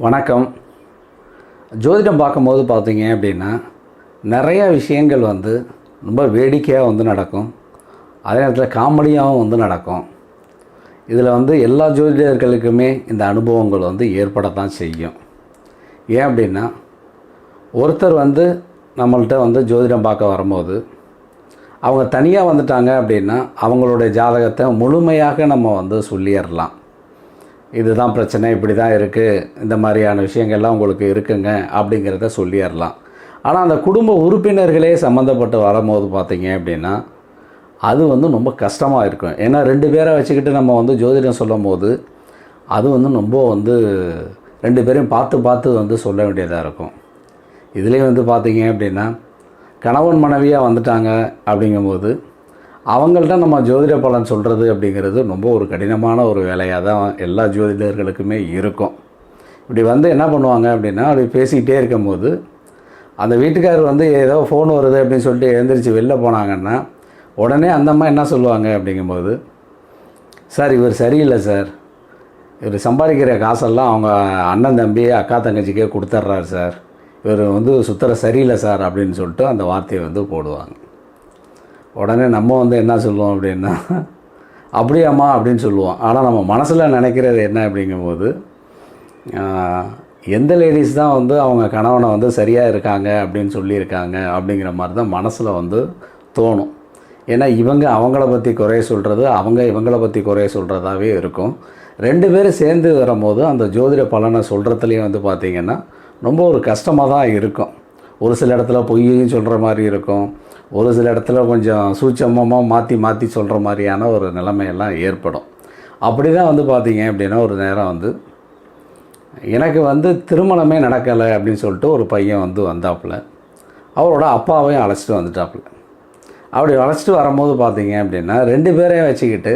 வணக்கம். ஜோதிடம் பார்க்கும்போது பார்த்தீங்க அப்படின்னா நிறைய விஷயங்கள் வந்து ரொம்ப வேடிக்கையாக வந்து நடக்கும். அதே நேரத்தில் காமெடியாகவும் வந்து நடக்கும். இதில் வந்து எல்லா ஜோதிடர்களுக்குமே இந்த அனுபவங்கள் வந்து ஏற்படத்தான் செய்யும். ஏன் அப்படின்னா ஒருத்தர் வந்து நம்மள்கிட்ட வந்து ஜோதிடம் பார்க்க வரும்போது அவங்க தனியாக வந்துட்டாங்க அப்படின்னா அவங்களுடைய ஜாதகத்தை முழுமையாக நம்ம வந்து சொல்லிடலாம் இதுதான் பிரச்சனை இப்படி தான் இருக்குது இந்த மாதிரியான விஷயங்கள்லாம் உங்களுக்கு இருக்குங்க அப்படிங்கிறத சொல்லிடலாம். ஆனால் அந்த குடும்ப உறுப்பினர்களே சம்மந்தப்பட்டு வரும்போது பார்த்தீங்க அப்படின்னா அது வந்து ரொம்ப கஷ்டமாக இருக்கும். ஏன்னா ரெண்டு பேரை வச்சுக்கிட்டு நம்ம வந்து ஜோதிடம் சொல்லும் போது அது வந்து ரொம்ப வந்து ரெண்டு பேரையும் பார்த்து பார்த்து வந்து சொல்ல வேண்டியதாக இருக்கும். இதுலேயும் வந்து பார்த்தீங்க அப்படின்னா கணவன் மனைவியாக வந்துட்டாங்க அப்படிங்கும்போது அவங்கள்ட்ட நம்ம ஜோதிட பலன் சொல்கிறது அப்படிங்கிறது ரொம்ப ஒரு கடினமான ஒரு வேலையாக தான் எல்லா ஜோதிடர்களுக்குமே இருக்கும். இப்படி வந்து என்ன பண்ணுவாங்க அப்படின்னா அப்படி பேசிக்கிட்டே இருக்கும்போது அந்த வீட்டுக்காரர் வந்து ஏதோ ஃபோன் வருது அப்படின்னு சொல்லிட்டு எழுந்திரிச்சு வெளில போனாங்கன்னா உடனே அந்த அம்மா என்ன சொல்லுவாங்க அப்படிங்கும்போது சார் இவர் சரியில்லை சார். இவர் சம்பாதிக்கிற காசெல்லாம் அவங்க அண்ணன் தம்பி அக்கா தங்கச்சிக்கே கொடுத்துட்றாரு சார். இவர் வந்து சுத்தர சரியில்லை சார் அப்படின்னு சொல்லிட்டு அந்த வார்த்தையை வந்து போடுவாங்க. உடனே நம்ம வந்து என்ன சொல்லுவோம் அப்படின்னா அப்படியாம்மா அப்படின்னு சொல்லுவோம். ஆனால் நம்ம மனசில் நினைக்கிறது என்ன அப்படிங்கும்போது எந்த லேடிஸ் தான் வந்து அவங்க கணவனை வந்து சரியாக இருக்காங்க அப்படின்னு சொல்லியிருக்காங்க அப்படிங்கிற மாதிரி தான் மனசில் வந்து தோணும். ஏன்னா இவங்க அவங்கள பற்றி குறைய சொல்கிறது அவங்க இவங்கள பற்றி குறைய சொல்கிறதாவே இருக்கும். ரெண்டு பேரும் சேர்ந்து வரும்போது அந்த ஜோதிட பலனை சொல்கிறதுலேயும் வந்து பார்த்திங்கன்னா ரொம்ப ஒரு கஷ்டமாக தான் இருக்கும். ஒரு சில இடத்துல பொய்யும் சொல்கிற மாதிரி இருக்கும். ஒரு சில இடத்துல கொஞ்சம் சூட்சமமாக மாற்றி மாற்றி சொல்கிற மாதிரியான ஒரு நிலைமையெல்லாம் ஏற்படும். அப்படி தான் வந்து பார்த்தீங்க அப்படின்னா ஒரு நேரம் வந்து எனக்கு வந்து திருமணமே நடக்கலை அப்படின்னு சொல்லிட்டு ஒரு பையன் வந்து வந்தாப்புல. அவரோட அப்பாவையும் அழைச்சிட்டு வந்துட்டாப்புல. அப்படி அழைச்சிட்டு வரும்போது பார்த்தீங்க அப்படின்னா ரெண்டு பேரையும் வச்சுக்கிட்டு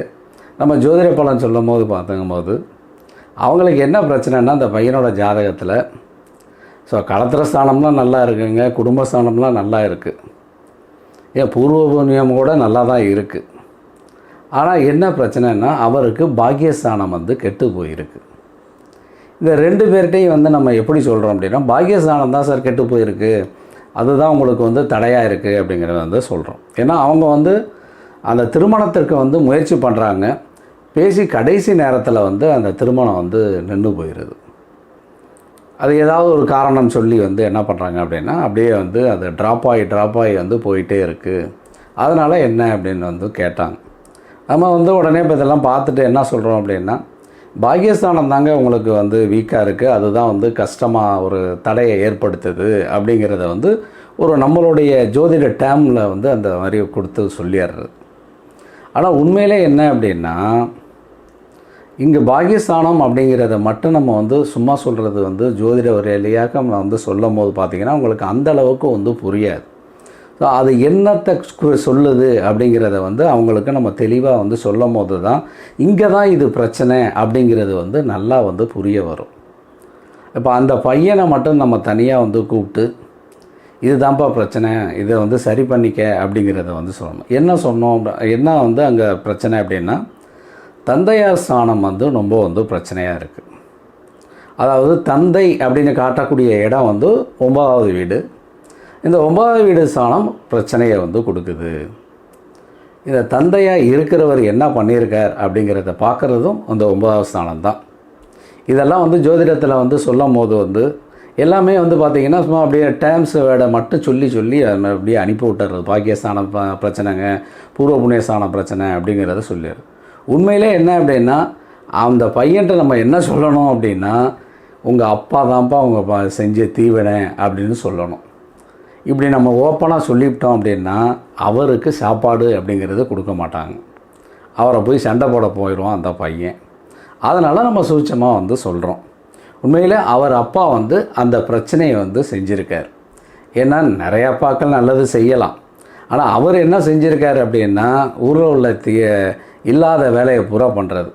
நம்ம ஜோதிட பலன் சொல்லும் போது பார்த்துங்கும்போது அவங்களுக்கு என்ன பிரச்சனைன்னா அந்த பையனோட ஜாதகத்தில் ஸோ களத்திர ஸ்தானம்லாம் நல்லா இருக்குங்க குடும்பஸ்தானம்லாம் நல்லா இருக்குது ஏன் பூர்வ புண்ணியம் கூட நல்லா தான் இருக்குது ஆனால் என்ன பிரச்சனைன்னா அவருக்கு பாக்கியஸ்தானம் வந்து கெட்டு போயிருக்கு. இந்த ரெண்டு பேர்கிட்டையும் வந்து நம்ம எப்படி சொல்கிறோம் அப்படின்னா பாக்கியஸ்தானம் தான் சார் கெட்டு போயிருக்கு. அதுதான் உங்களுக்கு வந்து தடையாக இருக்குது அப்படிங்கிறத வந்து சொல்கிறோம் ஏன்னா அவங்க வந்து அந்த திருமணத்திற்கு வந்து முயற்சி பண்ணுறாங்க பேசி கடைசி நேரத்தில் வந்து அந்த திருமணம் வந்து நின்று போயிடுது அது ஏதாவது ஒரு காரணம் சொல்லி வந்து என்ன பண்ணுறாங்க அப்படின்னா அப்படியே வந்து அது ட்ராப் ஆகி ட்ராப் ஆகி வந்து போயிட்டே இருக்குது அதனால் என்ன அப்படின்னு வந்து கேட்டாங்க. நம்ம வந்து உடனே இப்போ இதெல்லாம் பார்த்துட்டு என்ன சொல்கிறோம் அப்படின்னா பாகியஸ்தானம் தாங்க உங்களுக்கு வந்து வீக்காக இருக்குது அதுதான் வந்து கஷ்டமாக ஒரு தடையை ஏற்படுத்துது அப்படிங்கிறத வந்து ஒரு நம்மளுடைய ஜோதிட டேமில் வந்து அந்த மாதிரி கொடுத்து சொல்லிடுறது. ஆனால் உண்மையிலே என்ன அப்படின்னா இங்கே பாகிஸ்தானம் அப்படிங்கிறத மட்டும் நம்ம வந்து சும்மா சொல்கிறது வந்து ஜோதிட வரையிலையாக நம்ம வந்து சொல்லும் போது பார்த்திங்கன்னா உங்களுக்கு அந்த அளவுக்கு வந்து புரியாது. ஸோ அது என்னத்தை சொல்லுது அப்படிங்கிறத வந்து அவங்களுக்கு நம்ம தெளிவாக வந்து சொல்லும் போது தான் இங்கே தான் இது பிரச்சனை அப்படிங்கிறது வந்து நல்லா வந்து புரிய வரும். இப்போ அந்த பையனை மட்டும் நம்ம தனியாக வந்து கூப்பிட்டு இதுதான்ப்பா பிரச்சனை இதை வந்து சரி பண்ணிக்க அப்படிங்கிறத வந்து சொல்லணும். என்ன சொன்னோம் அப்படி- என்ன வந்து அங்கே பிரச்சனை அப்படின்னா தந்தையார் ஸ்தானம் வந்து ரொம்ப வந்து பிரச்சனையாக இருக்குது அதாவது தந்தை அப்படின்னு காட்டக்கூடிய இடம் வந்து ஒன்பதாவது வீடு. இந்த ஒன்பதாவது வீடு ஸ்தானம் பிரச்சனையை வந்து கொடுக்குது. இந்த தந்தையாக இருக்கிறவர் என்ன பண்ணியிருக்கார் அப்படிங்கிறத பார்க்குறதும் அந்த ஒன்பதாவது ஸ்தானம் தான். இதெல்லாம் வந்து ஜோதிடத்தில் வந்து சொல்லும் போது வந்து எல்லாமே வந்து பார்த்திங்கன்னா சும்மா அப்படியே டேர்ம்ஸ் வேர்டை மட்டும் சொல்லி சொல்லி அப்படியே அனுப்பி விட்டுறது. பாக்கியஸ்தானம் ப- பிரச்சனைங்க பூர்வ புண்ணியஸ்தானம் பிரச்சனை அப்படிங்கிறத சொல்லிடுறது உண்மையிலே என்ன அப்படின்னா அந்த பையன்ட்ட நம்ம என்ன சொல்லணும் அப்படின்னா உங்கள் அப்பா தான்ப்பா உங்கள் செஞ்ச தீவினை அப்படின்னு சொல்லணும். இப்படி நம்ம ஓப்பனாக சொல்லிவிட்டோம் அப்படின்னா அவருக்கு சாப்பாடு அப்படிங்கிறது கொடுக்க மாட்டாங்க. அவரை போய் சண்டை போட போயிடுவான் அந்த பையன். அதனால் நம்ம சூட்சமாக வந்து சொல்கிறோம் உண்மையில் அவர் அப்பா வந்து அந்த பிரச்சனையை வந்து செஞ்சுருக்கார். ஏன்னா நிறைய அப்பாக்கள் நல்லது செய்யலாம். ஆனால் அவர் என்ன செஞ்சுருக்காரு அப்படின்னா ஊரில் உள்ள தீய இல்லாத வேலையை பூரா பண்ணுறது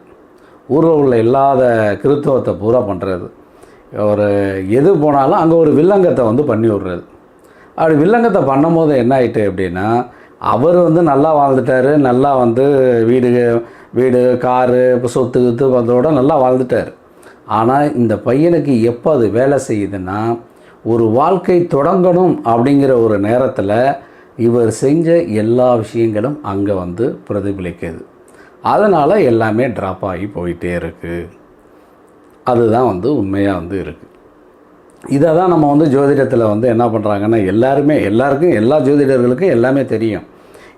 ஊரில் உள்ள இல்லாத கிறித்துவத்தை பூரா பண்ணுறது ஒரு எது போனாலும் அங்கே ஒரு வில்லங்கத்தை வந்து பண்ணி விடுறது. அப்படி வில்லங்கத்தை பண்ணும்போது என்ன ஆயிட்டு அப்படின்னா அவர் வந்து நல்லா வாழ்ந்துட்டாரு நல்லா வந்து வீடு வீடு காரு இப்போ சொத்து கித்து வந்ததோட நல்லா வாழ்ந்துட்டார். ஆனால் இந்த பையனுக்கு எப்போ அது வேலை செய்யுதுன்னா ஒரு வாழ்க்கை தொடங்கணும் அப்படிங்கிற ஒரு நேரத்தில் இவர் செஞ்ச எல்லா விஷயங்களும் அங்கே வந்து பிரதிபலிக்குது. அதனால் எல்லாமே ட்ராப் ஆகி போயிட்டே இருக்குது அதுதான் வந்து உண்மையாக வந்து இருக்குது இதை தான் நம்ம வந்து ஜோதிடத்தில் வந்து என்ன பண்ணுறாங்கன்னா எல்லாருமே எல்லாருக்கும் எல்லா ஜோதிடர்களுக்கும் எல்லாமே தெரியும்.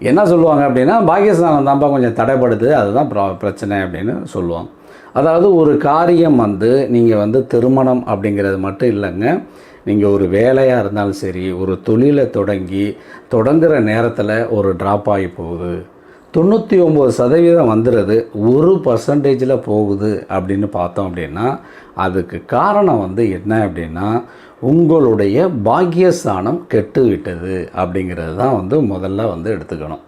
என்ன சொல்லுவாங்க அப்படின்னா பாகியஸ்தானம் தான்ப்பா கொஞ்சம் தடைப்படுது அதுதான் ப்ரா பிரச்சனை அப்படின்னு சொல்லுவாங்க. அதாவது ஒரு காரியம் வந்து நீங்கள் வந்து திருமணம் அப்படிங்கிறது மட்டும் இல்லைங்க நீங்கள் ஒரு வேலையாக இருந்தாலும் சரி ஒரு தொழிலை தொடங்கி தொடங்குகிற நேரத்தில் ஒரு ட்ராப் ஆகி போகுது. தொண்ணூற்றி ஒம்பது சதவீதம் வந்துடுது ஒரு பர்சன்டேஜில் போகுது அப்படின்னு பார்த்தோம் அப்படின்னா அதுக்கு காரணம் வந்து என்ன அப்படின்னா உங்களுடைய பாக்கியஸ்தானம் கெட்டு விட்டது அப்படிங்கிறது தான் வந்து முதல்ல வந்து எடுத்துக்கணும்.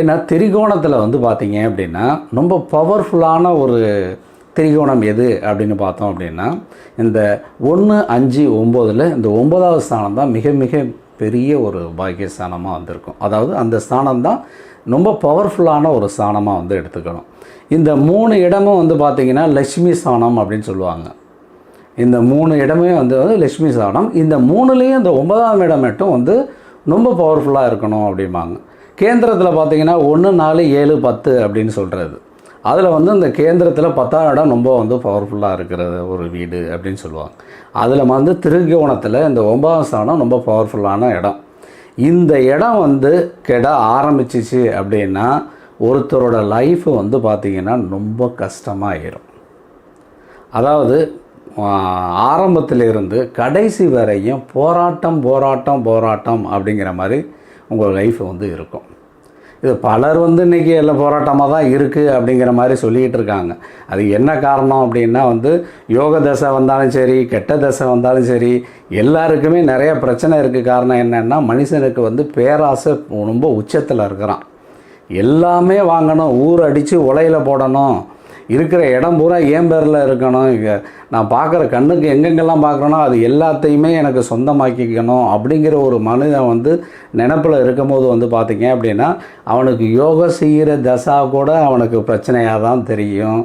ஏன்னா திரிகோணத்தில் வந்து பார்த்தீங்க அப்படின்னா ரொம்ப பவர்ஃபுல்லான ஒரு திரிகோணம் எது அப்படின்னு பார்த்தோம் அப்படின்னா இந்த ஒன்று அஞ்சு ஒம்போதில் இந்த ஒன்பதாவது ஸ்தானம் தான் மிக மிக பெரிய ஒரு பாக்கியஸ்தானமாக வந்திருக்கும். அதாவது அந்த ஸ்தானம் தான் ரொம்ப பவர்ஃபுல்லான ஒரு ஸ்தானமாக வந்து எடுத்துக்கணும். இந்த மூணு இடமும் வந்து பார்த்திங்கன்னா லக்ஷ்மி ஸ்தானம் அப்படின்னு சொல்லுவாங்க. இந்த மூணு இடமே வந்து வந்து லக்ஷ்மி ஸ்தானம் இந்த மூணுலேயும் இந்த ஒன்பதாம் இடம் மட்டும் வந்து ரொம்ப பவர்ஃபுல்லாக இருக்கணும் அப்படிம்பாங்க. கேந்திரத்தில் பார்த்தீங்கன்னா ஒன்று நாலு ஏழு பத்து அப்படின்னு சொல்கிறது அதில் வந்து இந்த கேந்திரத்தில் பத்தாம் இடம் ரொம்ப வந்து பவர்ஃபுல்லாக இருக்கிறது ஒரு வீடு அப்படின்னு சொல்லுவாங்க. அதில் வந்து திருகோணத்தில் இந்த ஒன்பதாம் ஸ்தானம் ரொம்ப பவர்ஃபுல்லான இடம். இந்த இடம் வந்து கெட ஆரம்பிச்சிச்சு அப்படின்னா ஒருத்தரோட லைஃப் வந்து பார்த்திங்கன்னா ரொம்ப கஷ்டமாயிரும். அதாவது ஆரம்பத்திலிருந்து கடைசி வரையும் போராட்டம் போராட்டம் போராட்டம் அப்படிங்கிற மாதிரி உங்கள் லைஃப் வந்து இருக்கும். இது பலர் வந்து இன்றைக்கி எல்லாம் போராட்டமாக தான் இருக்குது அப்படிங்கிற மாதிரி சொல்லிகிட்டு இருக்காங்க. அது என்ன காரணம் அப்படின்னா வந்து யோக தசை வந்தாலும் சரி கெட்ட தசை வந்தாலும் சரி எல்லாருக்குமே நிறைய பிரச்சனை இருக்குது காரணம் என்னென்னா மனுஷனுக்கு வந்து பேராசை ரொம்ப உச்சத்தில் இருக்கிறான். எல்லாமே வாங்கணும். ஊர் அடித்து உலையில் போடணும். இருக்கிற இடம் பூரா ஏன் பேரில் இருக்கணும். நான் பார்க்குற கண்ணுக்கு எங்கெங்கெல்லாம் பார்க்குறேனோ அது எல்லாத்தையுமே எனக்கு சொந்தமாக்கிக்கணும் அப்படிங்கிற ஒரு மனிதன் வந்து நினப்பில் இருக்கும்போது வந்து பார்த்திங்க அப்படின்னா அவனுக்கு யோகா செய்கிற தசா கூட அவனுக்கு பிரச்சனையாக தான் தெரியும்.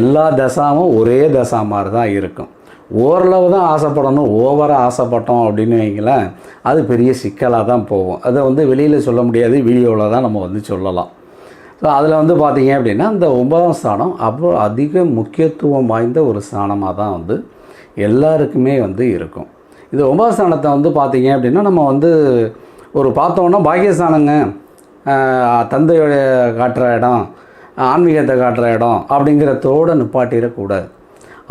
எல்லா தசாவும் ஒரே தசா மாதிரி தான் இருக்கும். ஓரளவு தான் ஆசைப்படணும் ஓவராக ஆசைப்பட்டோம் அப்படின்னு வைங்களேன் அது பெரிய சிக்கலாக தான் போகும். அதை வந்து வெளியில் சொல்ல முடியாது வீடியோவில் தான் நம்ம வந்து சொல்லலாம். ஸோ அதில் வந்து பார்த்தீங்க அப்படின்னா இந்த ஒன்பதாம் ஸ்தானம் அவ்வளோ அதிக முக்கியத்துவம் வாய்ந்த ஒரு ஸ்தானமாக தான் வந்து எல்லாருக்குமே வந்து இருக்கும். இது ஒன்பதாம் ஸ்தானத்தை வந்து பார்த்தீங்க அப்படின்னா நம்ம வந்து ஒரு பார்த்தோன்னா பாக்கியஸ்தானங்க தந்தையோடைய தந்தையோட காட்டுற இடம் ஆன்மீகத்தை காட்டுற இடம் அப்படிங்கிறதோடு நிப்பாட்டிடக்கூடாது.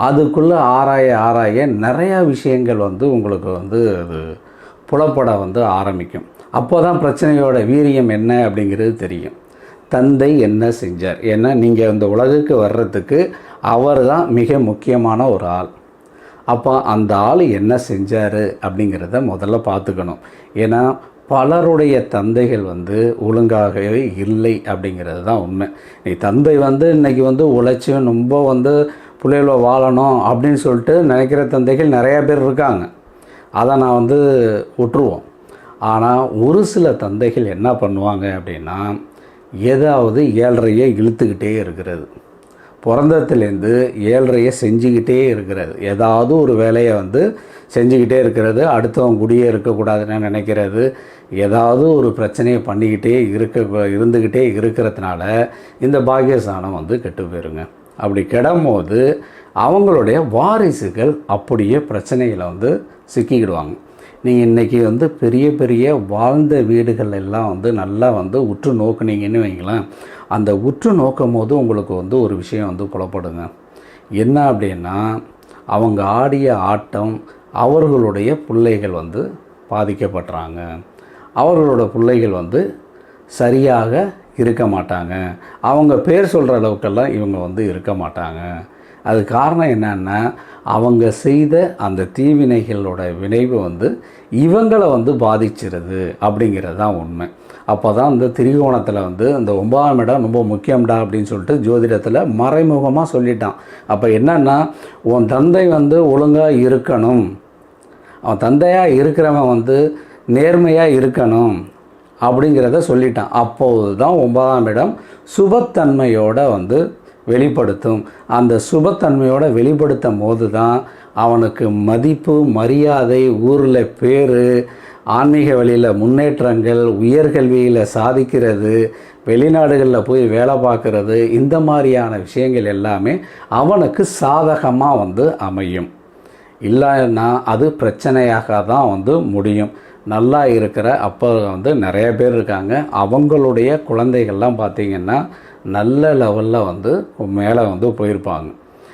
அதுக்குள்ளே ஆராய ஆராய நிறையா விஷயங்கள் வந்து உங்களுக்கு வந்து அது புலப்பட வந்து ஆரம்பிக்கும். அப்போ தான் பிரச்சனையோட வீரியம் என்ன அப்படிங்கிறது தெரியும். தந்தை என்ன செஞ்சார்? ஏன்னா நீங்கள் இந்த உலகுக்கு வர்றதுக்கு அவர் தான் மிக முக்கியமான ஒரு ஆள். அப்போ அந்த ஆள் என்ன செஞ்சார் அப்படிங்கிறத முதல்ல பார்த்துக்கணும். ஏன்னா பலருடைய தந்தைகள் வந்து ஒழுங்காகவே இல்லை அப்படிங்கிறது தான் உண்மை. நீ தந்தை வந்து இன்றைக்கி வந்து உழைச்சி ரொம்ப வந்து பிள்ளைகள வாழணும் அப்படின்னு சொல்லிட்டு நினைக்கிற தந்தைகள் நிறையா பேர் இருக்காங்க. அதை நான் வந்து விட்டுருவோம். ஆனால் ஒரு சில தந்தைகள் என்ன பண்ணுவாங்க அப்படின்னா ஏதாவது ஏழ்றையை இழுத்துக்கிட்டே இருக்கிறது. பிறந்தத்துலேருந்து ஏழ்றையை செஞ்சுக்கிட்டே இருக்கிறது. ஏதாவது ஒரு வேலையை வந்து செஞ்சுக்கிட்டே இருக்கிறது. அடுத்தவங்க குடியே இருக்கக்கூடாதுன்னு நினைக்கிறது. ஏதாவது ஒரு பிரச்சனையை பண்ணிக்கிட்டே இருக்க இருந்துக்கிட்டே இருக்கிறதுனால இந்த பாக்கியஸ்தானம் வந்து கெட்டு போயிருங்க. அப்படி கெடும்போது அவங்களுடைய வாரிசுகள் அப்படியே பிரச்சனையில் வந்து சிக்கிக்கிடுவாங்க. நீங்கள் இன்றைக்கி வந்து பெரிய பெரிய வாழ்ந்த வீடுகள் எல்லாம் வந்து நல்லா வந்து உற்று நோக்குனீங்கன்னு வைங்களேன். அந்த உற்று நோக்கும் போது உங்களுக்கு வந்து ஒரு விஷயம் வந்து புலப்படுங்க. என்ன அப்படின்னா அவங்க ஆடிய ஆட்டம் அவர்களுடைய பிள்ளைகள் வந்து பாதிக்கப்படுறாங்க. அவர்களோட பிள்ளைகள் வந்து சரியாக இருக்க மாட்டாங்க. அவங்க பேர் சொல்கிற அளவுக்கெல்லாம் இவங்க வந்து இருக்க மாட்டாங்க. அது காரணம் என்னன்னா அவங்க செய்த அந்த தீவினைகளோட விளைவு வந்து இவங்களை வந்து பாதிச்சிருது அப்படிங்கிறது தான் உண்மை. அப்போ தான் இந்த திரிகோணத்தில் வந்து இந்த ஒன்பதாம் இடம் ரொம்ப முக்கியம்டா அப்படின்னு சொல்லிட்டு ஜோதிடத்தில் மறைமுகமாக சொல்லிட்டான். அப்போ என்னன்னா உன் தந்தை வந்து ஒழுங்காக இருக்கணும். அவன் தந்தையாக இருக்கிறவன் வந்து நேர்மையாக இருக்கணும். அப்படிங்கிறத சொல்லிட்டான். அப்போது தான் ஒன்பதாம் இடம் சுபத்தன்மையோட வந்து வெளிப்படுத்தும். அந்த சுபத்தன்மையோட வெளிப்படுத்தும் போது தான் அவனுக்கு மதிப்பு மரியாதை ஊரில் பேர் ஆன்மீக வழியில் முன்னேற்றங்கள் உயர்கல்வியில் சாதிக்கிறது வெளிநாடுகளில் போய் வேலை பார்க்குறது இந்த மாதிரியான விஷயங்கள் எல்லாமே அவனுக்கு சாதகமாக வந்து அமையும். இல்லைன்னா அது பிரச்சனையாக தான் வந்து முடியும். நல்லா இருக்கிற அப்போ வந்து நிறைய பேர் இருக்காங்க. அவங்களுடைய குழந்தைகள்லாம் பார்த்திங்கன்னா நல்ல லெவலில் வந்து மேலே வந்து போயிருப்பாங்க.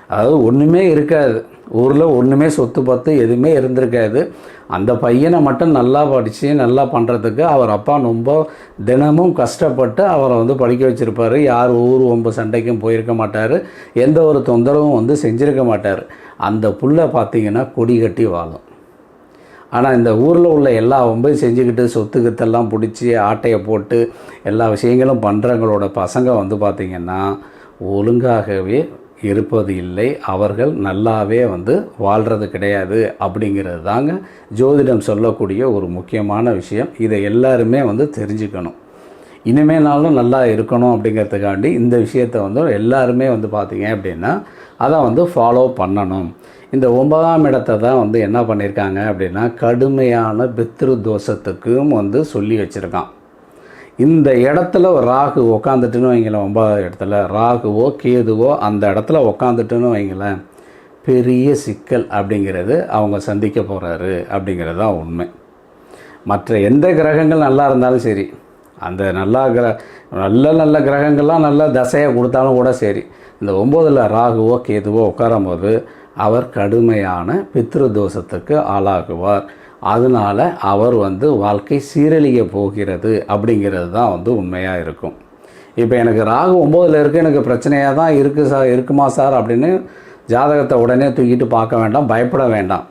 அதாவது ஒன்றுமே இருக்காது. ஊரில் ஒன்றுமே சொத்து பத்து எதுவுமே இருந்திருக்காது. அந்த பையனை மட்டும் நல்லா படித்து நல்லா பண்ணுறதுக்கு அவர் அப்பா ரொம்ப தினமும் கஷ்டப்பட்டு அவரை வந்து படிக்க வச்சுருப்பார். யார் ஊர் ஒம்பு சண்டைக்கும் போயிருக்க மாட்டார். எந்த ஒரு தொந்தரவும் வந்து செஞ்சுருக்க மாட்டார். அந்த புள்ள பார்த்திங்கன்னா கொடி கட்டி வாழும். ஆனால் இந்த ஊரில் உள்ள எல்லா ஒம்பையும் செஞ்சுக்கிட்டு சொத்து கித்தெல்லாம் பிடிச்சி ஆட்டையை போட்டு எல்லா விஷயங்களும் பண்ணுறவங்களோட பசங்க வந்து பார்த்திங்கன்னா ஒழுங்காகவே இருப்பது இல்லை. அவர்கள் நல்லாவே வந்து வாழ்கிறது கிடையாது அப்படிங்கிறது தாங்க ஜோதிடம் சொல்லக்கூடிய ஒரு முக்கியமான விஷயம். இதை எல்லாருமே வந்து தெரிஞ்சுக்கணும். இனிமேனாலும் நல்லா இருக்கணும் அப்படிங்கிறதுக்காண்டி இந்த விஷயத்தை வந்து எல்லாருமே வந்து பார்த்திங்க அப்படின்னா அதை வந்து ஃபாலோ பண்ணணும். இந்த ஒன்பதாம் இடத்தை தான் வந்து என்ன பண்ணியிருக்காங்க அப்படின்னா கடுமையான பித்ரு தோஷத்துக்கும் வந்து சொல்லி வச்சுருக்கான். இந்த இடத்துல ராகு உக்காந்துட்டுன்னு வைங்களேன் ஒன்பதாவது இடத்துல. ராகுவோ கேதுவோ அந்த இடத்துல உக்காந்துட்டுன்னு வைங்களேன் பெரிய சிக்கல் அப்படிங்கிறது அவங்க சந்திக்க போகிறாரு அப்படிங்கிறது தான் உண்மை. மற்ற எந்த கிரகங்கள் நல்லா இருந்தாலும் சரி அந்த நல்லா கிர நல்ல நல்ல கிரகங்கள்லாம் நல்ல தசையை கொடுத்தாலும் கூட சரி இந்த ஒம்போதில் ராகுவோ கேதுவோ உட்காரும்போது அவர் கடுமையான பித்ரு தோஷத்துக்கு ஆளாகுவார். அதனால் அவர் வந்து வாழ்க்கை சீரழிய போகிறது அப்படிங்கிறது தான் வந்து உண்மையாக இருக்கும். இப்போ எனக்கு ராகு ஒம்போதில் இருக்குது எனக்கு பிரச்சனையாக தான் இருக்குது சார் இருக்குமா சார் அப்படின்னு ஜாதகத்தை உடனே தூக்கிட்டு பார்க்க வேண்டாம் பயப்பட வேண்டாம்.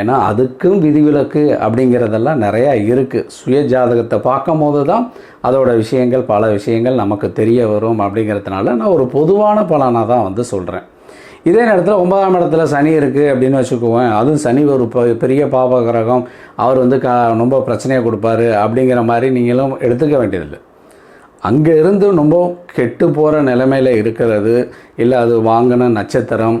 ஏன்னா அதுக்கும் விதிவிலக்கு அப்படிங்கிறதெல்லாம் நிறையா இருக்குது சுய ஜாதகத்தை பார்க்கும் போது தான் அதோட விஷயங்கள் பல விஷயங்கள் நமக்கு தெரிய வரும் அப்படிங்கிறதுனால நான் ஒரு பொதுவான பலனாக தான் வந்து சொல்கிறேன் இதே நேரத்தில் ஒன்பதாம் இடத்துல சனி இருக்குது அப்படின்னு வச்சுக்குவேன். அதுவும் சனி ஒரு பெரிய பாப கிரகம். அவர் வந்து க ரொம்ப பிரச்சனையை கொடுப்பாரு அப்படிங்கிற மாதிரி நீங்களும் எடுத்துக்க வேண்டியதில்லை. அங்கே இருந்து ரொம்ப கெட்டு போகிற நிலைமையில் இருக்கிறது. இல்லை அது வாங்கின நட்சத்திரம்.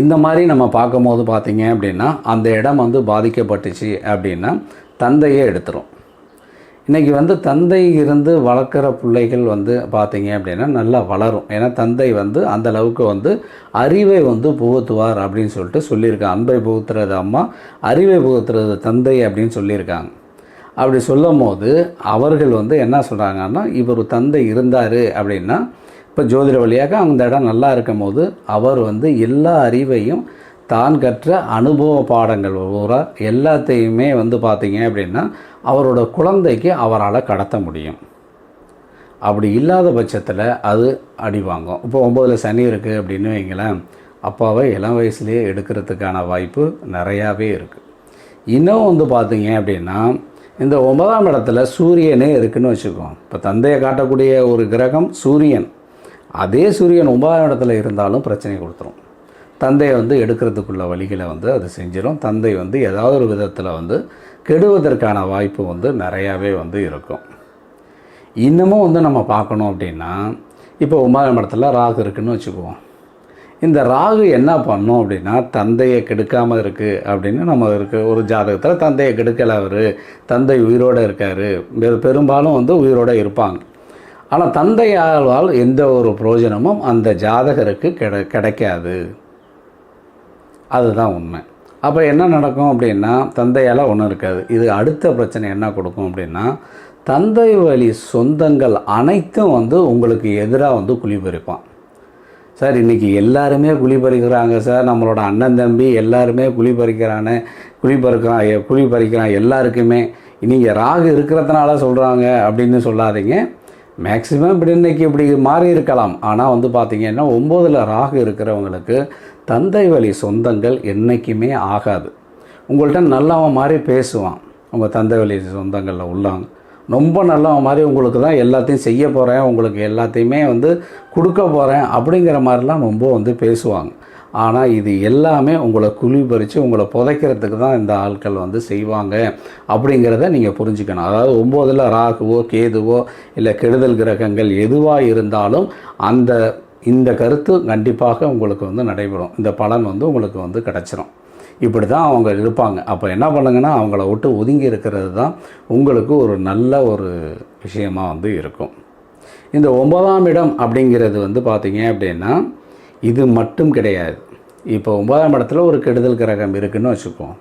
இந்த மாதிரி நம்ம பார்க்கும்போது பார்த்தீங்க அப்படின்னா அந்த இடம் வந்து பாதிக்கப்பட்டுச்சு அப்படின்னா தந்தையே எடுத்துரும். இன்றைக்கி வந்து தந்தை இருந்து வளர்க்குற பிள்ளைகள் வந்து பார்த்தீங்க அப்படின்னா நல்லா வளரும். ஏன்னா தந்தை வந்து அந்த அளவுக்கு வந்து அறிவை வந்து புகுத்துவார் அப்படின்னு சொல்லிட்டு சொல்லியிருக்காங்க அன்பை புகுத்துறது அம்மா அறிவை புகுத்துறது தந்தை அப்படின்னு சொல்லியிருக்காங்க. அப்படி சொல்லும் போது அவர்கள் வந்து என்ன சொல்கிறாங்கன்னா இவர் தந்தை இருந்தார் அப்படின்னா இப்போ ஜோதிட வழியாக அந்த இடம் நல்லா இருக்கும் போது அவர் வந்து எல்லா அறிவையும் தான் கற்ற அனுபவ பாடங்கள் பூரா எல்லாத்தையுமே வந்து பார்த்தீங்க அப்படின்னா அவரோட குழந்தைக்கு அவரால் கடத்த முடியும். அப்படி இல்லாத பட்சத்தில் அது அடி வாங்கும். இப்போ ஒம்பதில் சனி இருக்குது அப்படின்னு வைங்களேன் அப்பாவை இளம் வயசுலேயே எடுக்கிறதுக்கான வாய்ப்பு நிறையாவே இருக்குது இன்னும் வந்து பார்த்தீங்க அப்படின்னா இந்த ஒன்பதாம் இடத்துல சூரியனே இருக்குன்னு வச்சுக்கோம் இப்போ தந்தையை காட்டக்கூடிய ஒரு கிரகம் சூரியன். அதே சூரியன் ஒன்பதாம் இடத்துல இருந்தாலும் பிரச்சனை கொடுத்துரும். தந்தையை வந்து எடுக்கிறதுக்குள்ள வழிகளை வந்து அது செஞ்சிடும் தந்தை வந்து ஏதாவது ஒரு விதத்தில் வந்து கெடுவதற்கான வாய்ப்பு வந்து நிறையாவே வந்து இருக்கும். இன்னமும் வந்து நம்ம பார்க்கணும் அப்படின்னா இப்போ ஒன்பதாம் இடத்துல ராகு இருக்குன்னு வச்சுக்குவோம். இந்த ராகு என்ன பண்ணும் அப்படின்னா தந்தையை கெடுக்காமல் இருக்குது அப்படின்னு நம்ம இருக்கு ஒரு ஜாதகத்தில் தந்தையை கெடுக்கலை அவர் தந்தை உயிரோடு இருக்கார் பெரும்பாலும் வந்து உயிரோடு இருப்பாங்க. ஆனால் தந்தையால் எந்த ஒரு பிரயோஜனமும் அந்த ஜாதகருக்கு கிடை கிடைக்காது. அதுதான் உண்மை. அப்போ என்ன நடக்கும் அப்படின்னா தந்தையால் ஒன்றும் இருக்காது. இது அடுத்த பிரச்சனை என்ன கொடுக்கும் அப்படின்னா தந்தை வழி சொந்தங்கள் அனைத்தும் வந்து உங்களுக்கு எதிராக வந்து குழிபறிப்பான் சார் இன்றைக்கி எல்லாருமே குழி பறிக்கிறாங்க சார். நம்மளோட அண்ணன் தம்பி எல்லாருமே குழி பறிக்கிறானே குழி பறிக்கிறான் குழி பறிக்கிறான் எல்லாருக்குமே நீங்கள் ராகு இருக்கிறதுனால சொல்கிறாங்க அப்படின்னு சொல்லாதீங்க. மேக்ஸிமம் இப்படி இன்னைக்கு இப்படி மாறி இருக்கலாம். ஆனால் வந்து பார்த்தீங்கன்னா ஒம்போதில் ராகு இருக்கிறவங்களுக்கு தந்தை வழி சொந்தங்கள் என்றைக்குமே ஆகாது. உங்கள்கிட்ட நல்லவன் மாதிரி பேசுவான். உங்கள் தந்தை வழி சொந்தங்களில் உள்ளவங்க ரொம்ப நல்லவன் மாதிரி உங்களுக்கு தான் எல்லாத்தையும் செய்ய போகிறேன் உங்களுக்கு எல்லாத்தையுமே வந்து கொடுக்க போகிறேன் அப்படிங்கிற மாதிரிலாம் ரொம்ப வந்து பேசுவாங்க. ஆனால் இது எல்லாமே உங்களை குழி பறித்து உங்களை புதைக்கிறதுக்கு தான் இந்த ஆட்கள் வந்து செய்வாங்க அப்படிங்கிறத நீங்கள் புரிஞ்சுக்கணும். அதாவது ஒம்போதில் ராகுவோ கேதுவோ இல்லை கெடுதல் கிரகங்கள் எதுவாக இருந்தாலும் அந்த இந்த கருத்து கண்டிப்பாக உங்களுக்கு வந்து நடைபெறும். இந்த பலன் வந்து உங்களுக்கு வந்து கிடச்சிரும். இப்படி தான் அவங்க இருப்பாங்க. அப்போ என்ன பண்ணுங்கன்னா அவங்கள விட்டு ஒதுங்கி இருக்கிறது தான் உங்களுக்கு ஒரு நல்ல ஒரு விஷயமாக வந்து இருக்கும். இந்த ஒன்பதாம் இடம் அப்படிங்கிறது வந்து பார்த்தீங்க அப்படின்னா இது மட்டும் கிடையாது. இப்போ ஒன்பதாம் இடத்துல ஒரு கெடுதல் கிரகம் இருக்குன்னு வச்சுப்போம்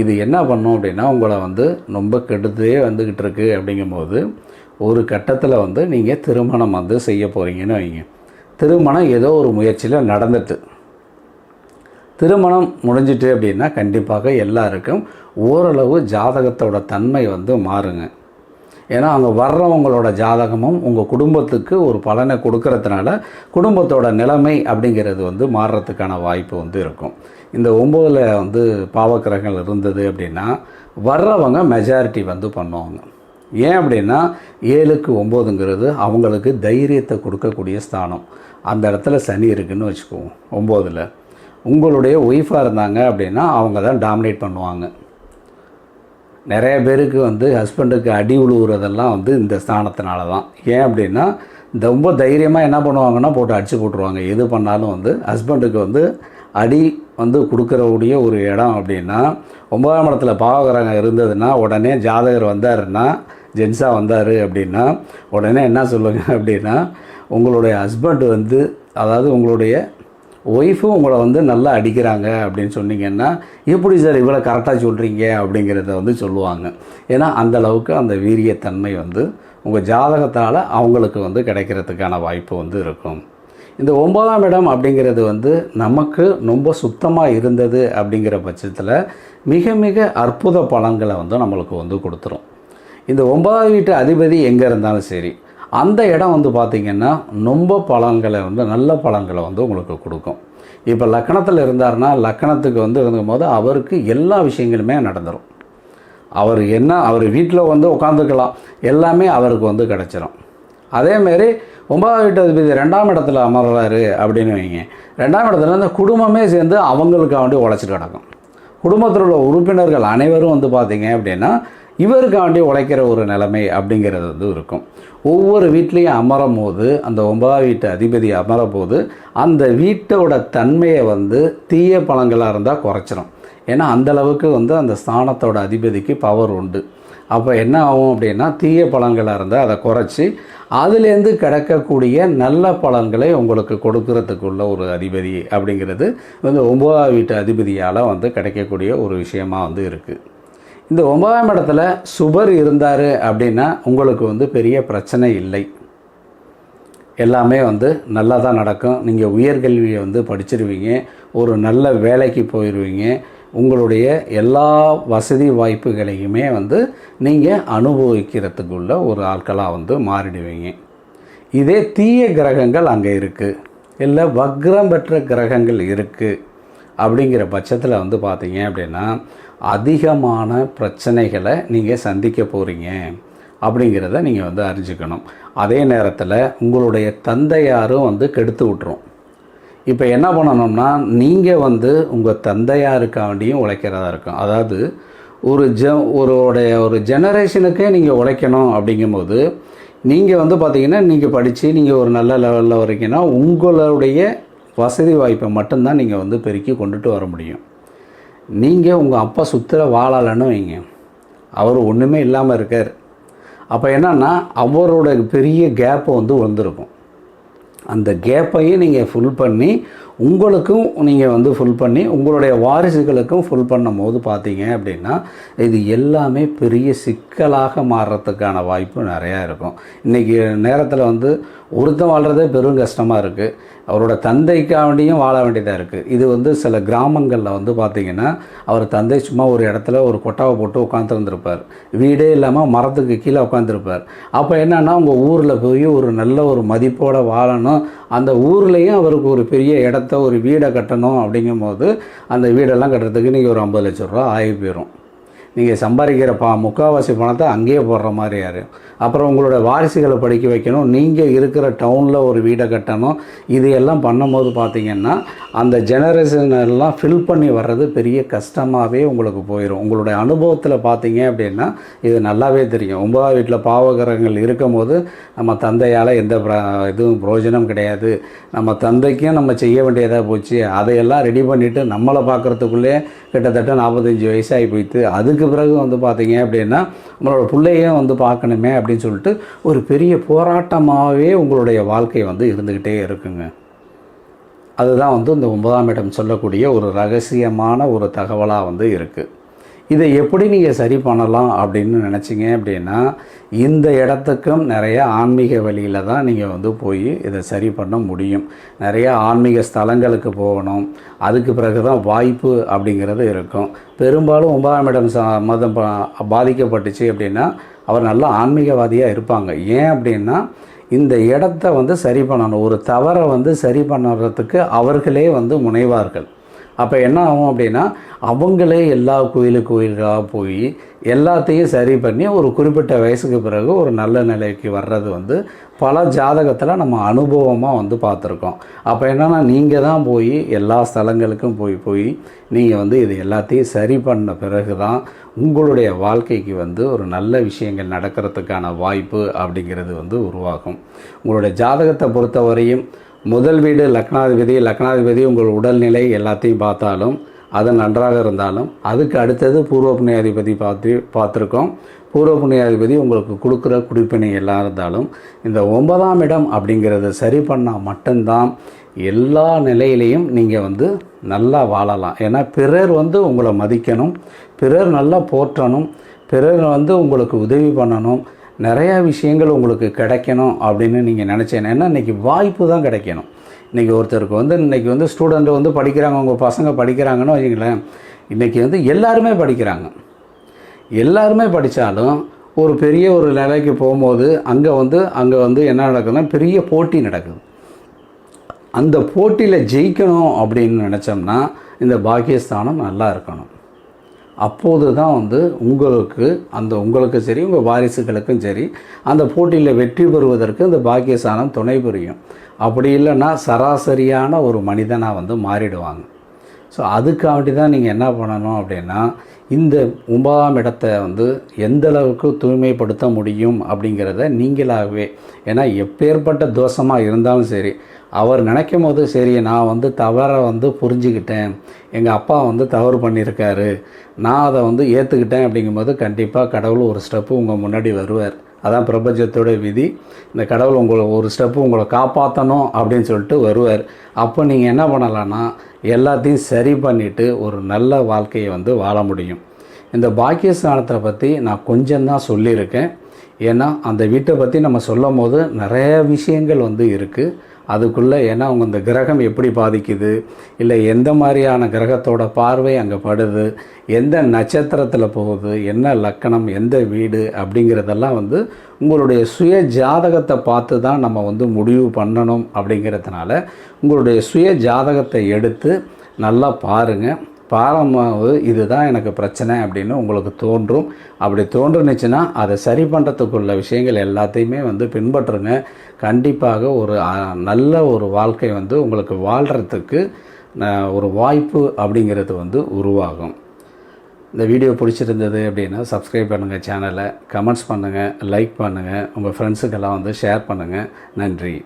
இது என்ன பண்ணும் அப்படின்னா உங்களை வந்து ரொம்ப கெடுதே வந்துக்கிட்டு இருக்குது அப்படிங்கும்போது ஒரு கட்டத்தில் வந்து நீங்கள் திருமணம் வந்து செய்ய போகிறீங்கன்னு வைங்க. திருமணம் ஏதோ ஒரு முயற்சியில் நடந்துட்டு. திருமணம் முடிஞ்சிட்டு அப்படின்னா கண்டிப்பாக எல்லாருக்கும் ஓரளவு ஜாதகத்தோட தன்மை வந்து மாறுங்க. ஏன்னா அங்கே வர்றவங்களோட ஜாதகமும் உங்கள் குடும்பத்துக்கு ஒரு பலனை கொடுக்கறதுனால குடும்பத்தோட நிலைமை அப்படிங்கிறது வந்து மாறுறதுக்கான வாய்ப்பு வந்து இருக்கும். இந்த ஒம்போதில் வந்து பாவக்கிரகங்கள் இருந்தது அப்படின்னா வர்றவங்க மெஜாரிட்டி வந்து பண்ணுவாங்க. ஏன் அப்படின்னா ஏழுக்கு ஒம்போதுங்கிறது அவங்களுக்கு தைரியத்தை கொடுக்கக்கூடிய ஸ்தானம். அந்த இடத்துல சனி இருக்குதுன்னு வச்சுக்குவோம் ஒம்போதில். உங்களுடைய ஒய்ஃபாக இருந்தாங்க அப்படின்னா அவங்க தான் டாமினேட் பண்ணுவாங்க. நிறைய பேருக்கு வந்து ஹஸ்பண்டுக்கு அடி உழுவுறதெல்லாம் வந்து இந்த ஸ்தானத்தினால தான். ஏன் அப்படின்னா இந்த ரொம்ப தைரியமாக என்ன பண்ணுவாங்கன்னா போட்டு அடித்து போட்டுருவாங்க. எது பண்ணாலும் வந்து ஹஸ்பண்டுக்கு வந்து அடி வந்து கொடுக்கறக்கூடிய ஒரு இடம் அப்படின்னா ஒன்பதாம் இடத்துல பாவகரங்க இருந்ததுன்னா உடனே ஜாதகர் வந்தாருன்னா ஜென்ஸாக வந்தார் அப்படின்னா உடனே என்ன சொல்லுங்க அப்படின்னா உங்களுடைய ஹஸ்பண்ட் வந்து அதாவது உங்களுடைய ஒய்ஃபும் உங்களை வந்து நல்லா அடிக்கிறாங்க அப்படின்னு சொன்னீங்கன்னா எப்படி சார் இவ்வளோ கரெக்டாக சொல்கிறீங்க அப்படிங்கிறத வந்து சொல்லுவாங்க. ஏன்னா அந்த அளவுக்கு அந்த வீரியத்தன்மை வந்து உங்கள் ஜாதகத்தால் அவங்களுக்கு வந்து கிடைக்கிறதுக்கான வாய்ப்பு வந்து இருக்கும். இந்த ஒன்பதாம் இடம் அப்படிங்கிறது வந்து நமக்கு ரொம்ப சுத்தமாக இருந்தது அப்படிங்கிற பட்சத்தில் மிக மிக அற்புத பலன்களை வந்து நம்மளுக்கு வந்து கொடுத்துரும். இந்த ஒன்பதாவது வீட்டு அதிபதி எங்கே இருந்தாலும் சரி அந்த இடம் வந்து பார்த்திங்கன்னா ரொம்ப பலன்களை வந்து நல்ல பலன்களை வந்து உங்களுக்கு கொடுக்கும். இப்போ லக்கணத்தில் இருந்தாருன்னா லக்கணத்துக்கு வந்து இருக்கும்போது அவருக்கு எல்லா விஷயங்களுமே நடந்துடும் அவர் என்ன அவர் வீட்டில் வந்து உட்காந்துக்கலாம் எல்லாமே அவருக்கு வந்து கிடச்சிரும். அதேமாரி ஒன்பதாம் வீட்டு அதிபதி ரெண்டாம் இடத்துல அமர்றாரு அப்படின்னு வைங்க. ரெண்டாம் இடத்துல இந்த குடும்பமே சேர்ந்து அவங்களுக்காக வேண்டி உழைச்சிட்டு கிடக்கும். குடும்பத்தில் உள்ள உறுப்பினர்கள் அனைவரும் வந்து பார்த்தீங்க அப்படின்னா இவருக்காண்டி உழைக்கிற ஒரு நிலைமை அப்படிங்கிறது வந்து இருக்கும். ஒவ்வொரு வீட்லேயும் அமரும் போது அந்த ஒன்பதாம் வீட்டு அதிபதி அமரும் போது அந்த வீட்டோட தன்மையை வந்து தீய பழங்களாக இருந்தால் குறைச்சிரும். ஏன்னா அந்த அளவுக்கு வந்து அந்த ஸ்தானத்தோட அதிபதிக்கு பவர் உண்டு. அப்போ என்ன ஆகும் அப்படின்னா தீய பழங்களாக இருந்தால் அதை குறைச்சி அதுலேருந்து கிடைக்கக்கூடிய நல்ல பலன்களை உங்களுக்கு கொடுக்கறதுக்குள்ள ஒரு அதிபதி அப்படிங்கிறது வந்து ஒம்பதாம் வீட்டு அதிபதியால் வந்து கிடைக்கக்கூடிய ஒரு விஷயமா வந்து இருக்குது இந்த ஒன்பதாம் இடத்துல சுபர் இருந்தார் அப்படின்னா உங்களுக்கு வந்து பெரிய பிரச்சனை இல்லை. எல்லாமே வந்து நல்லா தான் நடக்கும் நீங்கள் உயர்கல்வியை வந்து படிச்சிருவீங்க. ஒரு நல்ல வேலைக்கு போயிடுவீங்க உங்களுடைய எல்லா வசதி வாய்ப்புகளையுமே வந்து நீங்கள் அனுபவிக்கிறதுக்குள்ள ஒரு ஆட்களாக வந்து மாறிடுவீங்க. இதே தீய கிரகங்கள் அங்கே இருக்குது இல்லை வக்ரம் பெற்ற கிரகங்கள் இருக்குது அப்படிங்கிற பட்சத்தில் வந்து பார்த்தீங்க அப்படின்னா அதிகமான பிரச்சனைகளை நீங்கள் சந்திக்க போகிறீங்க அப்படிங்கிறத நீங்கள் வந்து அறிஞ்சிக்கணும். அதே நேரத்தில் உங்களுடைய தந்தையாரும் வந்து கெடுத்து விட்டுரும். இப்போ என்ன பண்ணணும்னா நீங்கள் வந்து உங்கள் தந்தையாருக்காண்டியும் உழைக்கிறதா இருக்கும். அதாவது ஒரு ஜ ஒருடைய ஒரு ஜெனரேஷனுக்கே நீங்கள் உழைக்கணும் அப்படிங்கும்போது நீங்கள் வந்து பார்த்தீங்கன்னா நீங்கள் படித்து நீங்கள் ஒரு நல்ல லெவலில் வரீங்கன்னா உங்களுடைய வசதி வாய்ப்பை மட்டும்தான் நீங்கள் வந்து பெருக்கி கொண்டுட்டு வர முடியும். நீங்கள் உங்கள் அப்பா சுற்றுல வாழலைன்னு வைங்க. அவர் ஒன்றுமே இல்லாமல் இருக்கார். அப்போ என்னன்னா அவரோட பெரிய கேப்பை வந்து வந்திருக்கும் அந்த கேப்பையும் நீங்கள் ஃபுல் பண்ணி உங்களுக்கும் நீங்கள் வந்து ஃபுல் பண்ணி உங்களுடைய வாரிசுகளுக்கும் ஃபுல் பண்ணும் போது பார்த்தீங்க அப்படின்னா இது எல்லாமே பெரிய சிக்கலாக மாறுறதுக்கான வாய்ப்பு நிறையா இருக்கும். இன்றைக்கி நேரத்தில் வந்து ஒருத்தன் வாழ்கிறதே பெரும் கஷ்டமாக இருக்குது அவரோட தந்தைக்காண்டியும் வாழ வேண்டியதாக இருக்குது இது வந்து சில கிராமங்களில் வந்து பார்த்திங்கன்னா அவர் தந்தை சும்மா ஒரு இடத்துல ஒரு கொட்டாவை போட்டு உட்காந்துருந்துருப்பார் வீடே இல்லாமல் மரத்துக்கு கீழே உட்காந்துருப்பார் அப்போ என்னென்னா உங்கள் ஊரில் போய் ஒரு நல்ல ஒரு மதிப்போடு வாழணும். அந்த ஊர்லேயும் அவருக்கு ஒரு பெரிய இடத்த ஒரு வீடை கட்டணும் அப்படிங்கும்போது அந்த வீடெல்லாம் கட்டுறதுக்கு நீங்கள் ஒரு ஐம்பது லட்ச ரூபா ஆகி போயிடும் நீங்கள் சம்பாதிக்கிற பா முக்கால்வாசி பணத்தை அங்கேயே போடுற மாதிரி யாரும் அப்புறம் உங்களோட வாரிசுகளை படிக்க வைக்கணும். நீங்கள் இருக்கிற டவுனில் ஒரு வீடை கட்டணும். இது எல்லாம் பண்ணும்போது பார்த்தீங்கன்னா அந்த ஜெனரேஷன் எல்லாம் ஃபில் பண்ணி வர்றது பெரிய கஷ்டமாகவே உங்களுக்கு போயிடும் உங்களுடைய அனுபவத்தில் பார்த்தீங்க அப்படின்னா இது நல்லாவே தெரியும். ஒன்பதாம் வீட்டில் பாவகரங்கள் இருக்கும் போது நம்ம தந்தையால் எந்த இதுவும் பிரயோஜனம் கிடையாது. நம்ம தந்தைக்கும் நம்ம செய்ய வேண்டியதாக போச்சு. அதையெல்லாம் ரெடி பண்ணிவிட்டு நம்மளை பார்க்குறதுக்குள்ளே கிட்டத்தட்ட நாற்பத்தஞ்சு வயசாகி போயிட்டு அதுக்கு பிறகு வந்து பார்த்தீங்க அப்படின்னா நம்மளோட பிள்ளையும் வந்து பார்க்கணுமே அப்படின்னு சொல்லிட்டு ஒரு பெரிய போராட்டமாகவே உங்களுடைய வாழ்க்கை வந்து இருந்துக்கிட்டே இருக்குங்க. அதுதான் வந்து இந்த ஒன்பதாம் இடம் சொல்லக்கூடிய ஒரு ரகசியமான ஒரு தகவலாக வந்து இருக்குது இதை எப்படி நீங்கள் சரி பண்ணலாம் அப்படின்னு நினச்சிங்க அப்படின்னா இந்த இடத்துக்கும் நிறைய ஆன்மீக வழியில் தான் நீங்கள் வந்து போய் இதை சரி பண்ண முடியும். நிறைய ஆன்மீக ஸ்தலங்களுக்கு போகணும். அதுக்கு பிறகு தான் வாய்ப்பு அப்படிங்கிறது இருக்கும். பெரும்பாலும் ஒன்பதாம் இடம் ச மதம் பா- பாதிக்கப்பட்டுச்சு அப்படின்னா அவர் நல்ல ஆன்மீகவாதியாக இருப்பாங்க. ஏன் அப்படின்னா இந்த இடத்த வந்து சரி பண்ணணும். ஒரு தவறை வந்து சரி பண்ணுறதுக்கு அவர்களே வந்து முனைவார்கள். அப்போ என்ன ஆகும் அப்படின்னா அவங்களே எல்லா கோயில் கோயிலாக போய் எல்லாத்தையும் சரி பண்ணி ஒரு குறிப்பிட்ட வயசுக்கு பிறகு ஒரு நல்ல நிலைக்கு வர்றது வந்து பல ஜாதகத்தில் நம்ம அனுபவமாக வந்து பார்த்துருக்கோம். அப்போ என்னென்னா நீங்கள் தான் போய் எல்லா ஸ்தலங்களுக்கும் போய் போய் நீங்கள் வந்து இது எல்லாத்தையும் சரி பண்ண பிறகு தான் உங்களுடைய வாழ்க்கைக்கு வந்து ஒரு நல்ல விஷயங்கள் நடக்கிறதுக்கான வாய்ப்பு அப்படிங்கிறது வந்து உருவாகும். உங்களுடைய ஜாதகத்தை பொறுத்தவரையும் முதல் வீடு லக்னாதிபதி லக்னாதிபதி உங்கள் உடல்நிலை எல்லாத்தையும் பார்த்தாலும் அது நன்றாக இருந்தாலும் அதுக்கு அடுத்தது பூர்வ புண்ணியாதிபதி பார்த்து பார்த்துருக்கோம். பூர்வ புண்ணியாதிபதி உங்களுக்கு கொடுக்குற குடிப்பினை எல்லாம் இருந்தாலும் இந்த ஒன்பதாம் இடம் அப்படிங்கிறத சரி பண்ணால் மட்டும்தான் எல்லா நிலையிலையும் நீங்கள் வந்து நல்லா வாழலாம். ஏன்னா பிறர் வந்து உங்களை மதிக்கணும் பிறர் நல்லா போற்றணும் பிறர் வந்து உங்களுக்கு உதவி பண்ணணும் நிறையா விஷயங்கள் உங்களுக்கு கிடைக்கணும் அப்படின்னு நீங்கள் நினச்சேன். ஏன்னா இன்றைக்கி வாய்ப்பு தான் கிடைக்கணும். இன்றைக்கி ஒருத்தருக்கு வந்து இன்றைக்கி வந்து ஸ்டூடெண்ட் வந்து படிக்கிறாங்க உங்கள் பசங்க படிக்கிறாங்கன்னு வச்சுங்களேன் இன்றைக்கி வந்து எல்லாருமே படிக்கிறாங்க. எல்லாருமே படித்தாலும் ஒரு பெரிய ஒரு நிலைக்கு போகும்போது அங்கே வந்து அங்கே வந்து என்ன நடக்குதுன்னா பெரிய போட்டி நடக்குது. அந்த போட்டியில் ஜெயிக்கணும் அப்படின்னு நினச்சோம்னா இந்த பாக்கியஸ்தானம் நல்லா இருக்கணும். அப்போது தான் வந்து உங்களுக்கு அந்த உங்களுக்கும் சரி உங்கள் வாரிசுகளுக்கும் சரி அந்த போட்டியில் வெற்றி பெறுவதற்கு இந்த பாக்கியஸ்தானம் துணை புரியும். அப்படி இல்லைன்னா சராசரியான ஒரு மனிதனாக வந்து மாறிடுவாங்க. ஸோ அதுக்காண்டி தான் நீங்கள் என்ன பண்ணணும் அப்படின்னா இந்த ஒன்பதாம் இடத்தை வந்து எந்த அளவுக்கு தூய்மைப்படுத்த முடியும் அப்படிங்கிறத நீங்களாகவே ஏன்னா எப்பேற்பட்ட தோஷமாக இருந்தாலும் சரி அவர் நினைக்கும் போது சரி நான் வந்து தவறை வந்து புரிஞ்சுக்கிட்டேன் எங்கள் அப்பா வந்து தவறு பண்ணியிருக்காரு நான் அதை வந்து ஏற்றுக்கிட்டேன் அப்படிங்கும்போது கண்டிப்பாக கடவுள் ஒரு ஸ்டெப்பு உங்கள் முன்னாடி வருவார். அதான் பிரபஞ்சத்தோட விதி. இந்த கடவுள் உங்களை ஒரு ஸ்டெப்பு உங்களை காப்பாற்றணும் அப்படின்னு சொல்லிட்டு வருவார். அப்போ நீங்கள் என்ன பண்ணலான்னா எல்லாத்தையும் சரி பண்ணிவிட்டு ஒரு நல்ல வாழ்க்கையை வந்து வாழ முடியும். இந்த பாக்கியஸ்தானத்தை பற்றி நான் கொஞ்சம் தான் சொல்லியிருக்கேன். ஏன்னா அந்த வீட்டை பற்றி நம்ம சொல்லும் போது நிறைய விஷயங்கள் வந்து இருக்குது அதுக்குள்ளே ஏன்னா அவங்க இந்த கிரகம் எப்படி பாதிக்குது? இல்லை எந்த மாதிரியான கிரகத்தோட பார்வை அங்கே படுது? எந்த நட்சத்திரத்தில் போகுது? என்ன லக்கணம்? எந்த வீடு? அப்படிங்கிறதெல்லாம் வந்து உங்களுடைய சுய ஜாதகத்தை பார்த்து தான் நம்ம வந்து முடிவு பண்ணணும் அப்படிங்கிறதுனால உங்களுடைய சுய ஜாதகத்தை எடுத்து நல்லா பாருங்கள் பாரமாவது இதுதான் எனக்கு பிரச்சனை அப்படின்னு உங்களுக்கு தோன்றும். அப்படி தோன்றுனுச்சுன்னா அதை சரி பண்ணுறதுக்குள்ள விஷயங்கள் எல்லாத்தையுமே வந்து பின்பற்றுங்க. கண்டிப்பாக ஒரு நல்ல ஒரு வாழ்க்கை வந்து உங்களுக்கு வாழ்கிறதுக்கு ஒரு வாய்ப்பு அப்படிங்கிறது வந்து உருவாகும். இந்த வீடியோ பிடிச்சிருந்தது அப்படின்னா சப்ஸ்கிரைப் பண்ணுங்கள் சேனலை கமெண்ட்ஸ் பண்ணுங்கள் லைக் பண்ணுங்கள் உங்கள் ஃப்ரெண்ட்ஸுக்கெல்லாம் வந்து ஷேர் பண்ணுங்கள் நன்றி.